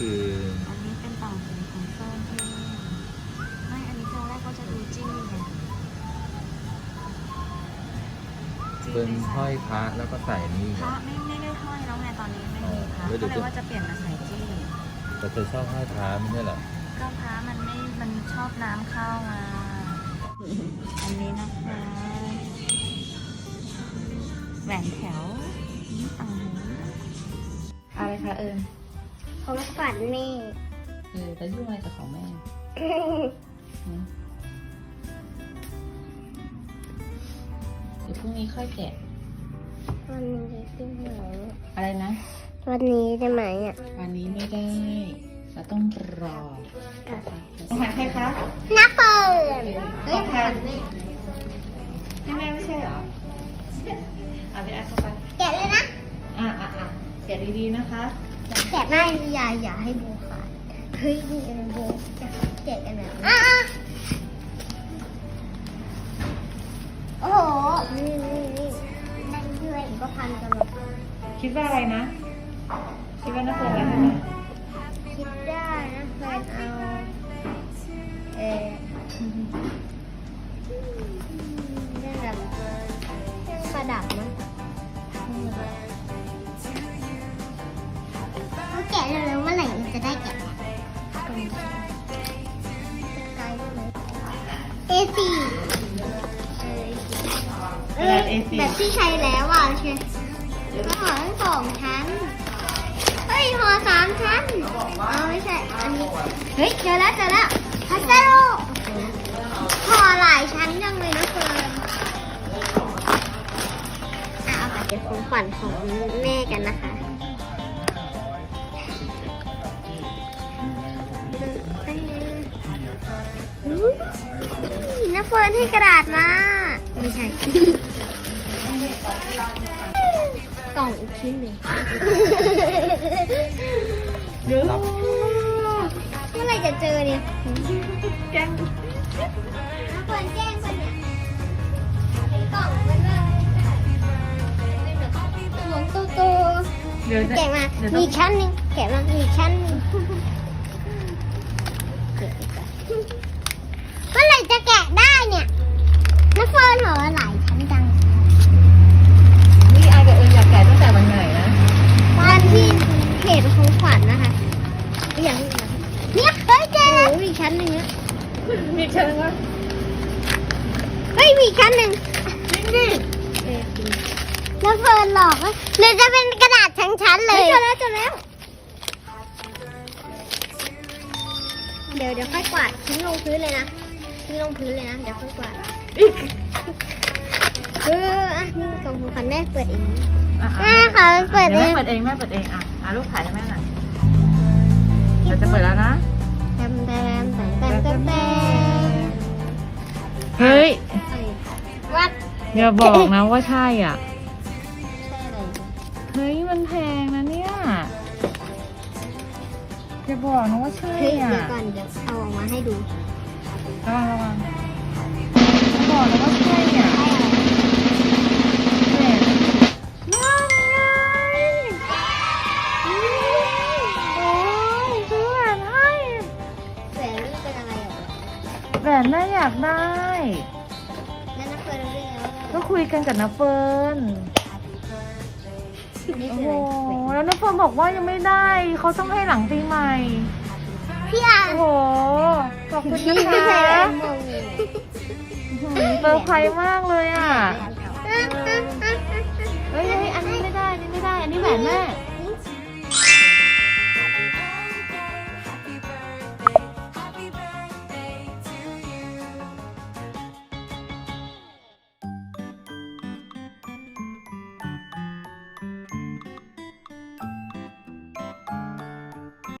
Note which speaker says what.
Speaker 1: นี้คือ
Speaker 2: อันนี้เป็นต่างหูของเฟิร์นเองไม่ อันนี้ตอนแรกก็จะดูจี้ไงจี้
Speaker 1: เป็น
Speaker 2: ไปใส่
Speaker 1: ห้อยพระแล้วก็ใส่นี่
Speaker 2: พระไม่ไม่ได้ห้อยแล้วไงตอนนี้ไม่มีพระ
Speaker 1: อ๋อแล้
Speaker 2: ก็
Speaker 1: วเดี๋
Speaker 2: เลย
Speaker 1: วย
Speaker 2: ว่าจะเปลี่ยนมาใส่จี้
Speaker 1: แต่เธอชอบห้อยพระไม่ใช่เหรอ
Speaker 2: ก็พระมันไม่ มันชอบน้ำเข้ามาอันนี้นะคะแหวนแถวนี่ต่างหูอะไรคะเอิญ
Speaker 3: ของฝันแม่
Speaker 2: เออแล้วยุ่งอะไรกับของแม่หืมเดี๋ยวพรุ่งนี้ค่อยแกะ
Speaker 3: วันนี้ได้ไหม
Speaker 2: อะไรนะ
Speaker 3: วันนี้ได้ไหมอะ
Speaker 2: วันนี้ไม่ได้ เราต้องรอของขวัญใครคะ
Speaker 3: นักเปิด
Speaker 2: เฮ้ยแพนให้แม่ไม่ใช่เหรอเอาไปอะเข้าไป
Speaker 3: แกะเลยนะ
Speaker 2: อะอะอะแกะดีๆนะคะ
Speaker 3: แกะไม่อย่าอย่าให้โบขาดเฮ้ยนี่เอ็นโบจะแกะกันนะอะอะโอ้โหนี่นี่นี่นั่นด้วยก็พันกันหมด
Speaker 2: คิดว่าอะไรนะ คิดว่าน่าเปิดอะไรนะ
Speaker 3: คิดได้นะแฟนเอาเออเรื่องแบบประดับมั้ เอสี่เออแบบที่ใช้แล้วอะใช่ก็ห่อทั้งสองชั้น เฮ้ยห่อสามชั้นอ๋อไม่ใช่ อันนี้ เฮ้ยเจอแล้วเจอแล้วพัสดุห่อหลายชั้นจังเลยนะเฟิร์นอะเอาไปเก็บของขวัญของแม่กันนะคะ เฟิร์นให้กระดาษมา ไม่ใช่ กล่องอีกชิ้นหนึ่ง
Speaker 1: รับ
Speaker 3: เมื่อไหรจะเจอเนี่ย
Speaker 2: แกล้ง
Speaker 3: น้าเฟิร์นแกล้งคนเนี่ยเป็นกล่องมันเลยเป็นแบบหลวงโตโต
Speaker 2: เดี๋ยว
Speaker 3: ๆแกะมา
Speaker 2: เดี๋ยวต้
Speaker 3: มีชั้นหนึ่งแกะมา มีชั้นหนึ่งเกะดีกว่าเมื่อไหรจะแกะได้เนี่ยน้าเฟิร์นเหรอหลายชั้นจัง
Speaker 2: นี่ไอกับเอิญอยากแกะตั้งแต่วันไหนนะ
Speaker 3: วันที่เพจ ของขวัญนะคะอย่างเนี่ยเฮ้ยเจอแล้วมีชั้นหนึ่งอะ
Speaker 2: มีเชิญว่า
Speaker 3: เฮ้ยมีอีกชั้นหนึ่งนี่แล้วเฟิร์นหลอกว่าหรือจะเป็นกระดาษทั้งชั้นเลยเจอแล้วเจอแล้ว เดี๋ยวเดี๋ยวค่อยกวาดทิ้งลงพื้นเลยนะทิ้งลงพื้นเลยนะเดี๋ยวค่อยกวาดเอออะนี่กล่องของขวัญแม่เปิดเอง
Speaker 2: อะ
Speaker 3: แม่ค่ะเปิดเอ
Speaker 2: แม่
Speaker 3: ง
Speaker 2: เปิดเองแม่เปิดเองอะอะลูกถ่ายให้แม่หน่อย เราจะเปิดแล้วนะ
Speaker 3: แตมแตมแตมแตมแตมแตม
Speaker 2: เฮ้ย
Speaker 3: วัด
Speaker 2: อย่าบอกนะว่าใช่อะ
Speaker 3: ใช่อะไร
Speaker 2: เฮ้ย มันแพงนะเนี่ยอย่าบอกนะว่าใช่
Speaker 3: เฮ้ย
Speaker 2: อะ
Speaker 3: เดี๋ยวก่อนเดี๋ยวเอาออกมาให้ดู
Speaker 2: ระวังระวังอย่าบอกนะว่า แหวนแม่อยากได้
Speaker 3: นั่นนะเฟิร์นเรียกว่า
Speaker 2: ก็คุยกันกับนาเฟิร์น
Speaker 3: อันนี้
Speaker 2: โอ้
Speaker 3: คือ
Speaker 2: โห
Speaker 3: อะไร
Speaker 2: แล้วนาเฟิร์นบอกว่ายังไม่ได้ เขาต้องให้หลังปีใหม่
Speaker 3: พี่อ่าน
Speaker 2: โอ้โห ขอบคุณ
Speaker 3: พี่
Speaker 2: นะ
Speaker 3: ไม่ใช่
Speaker 2: คะ
Speaker 3: มองเลย
Speaker 2: อื้อหือเซอร์ไพรส์มากเลยอะเฮ้ยเฮ้ยอันนี้ไม่ได้ อันนี้ไม่ได้ อันนี้แหวนแม่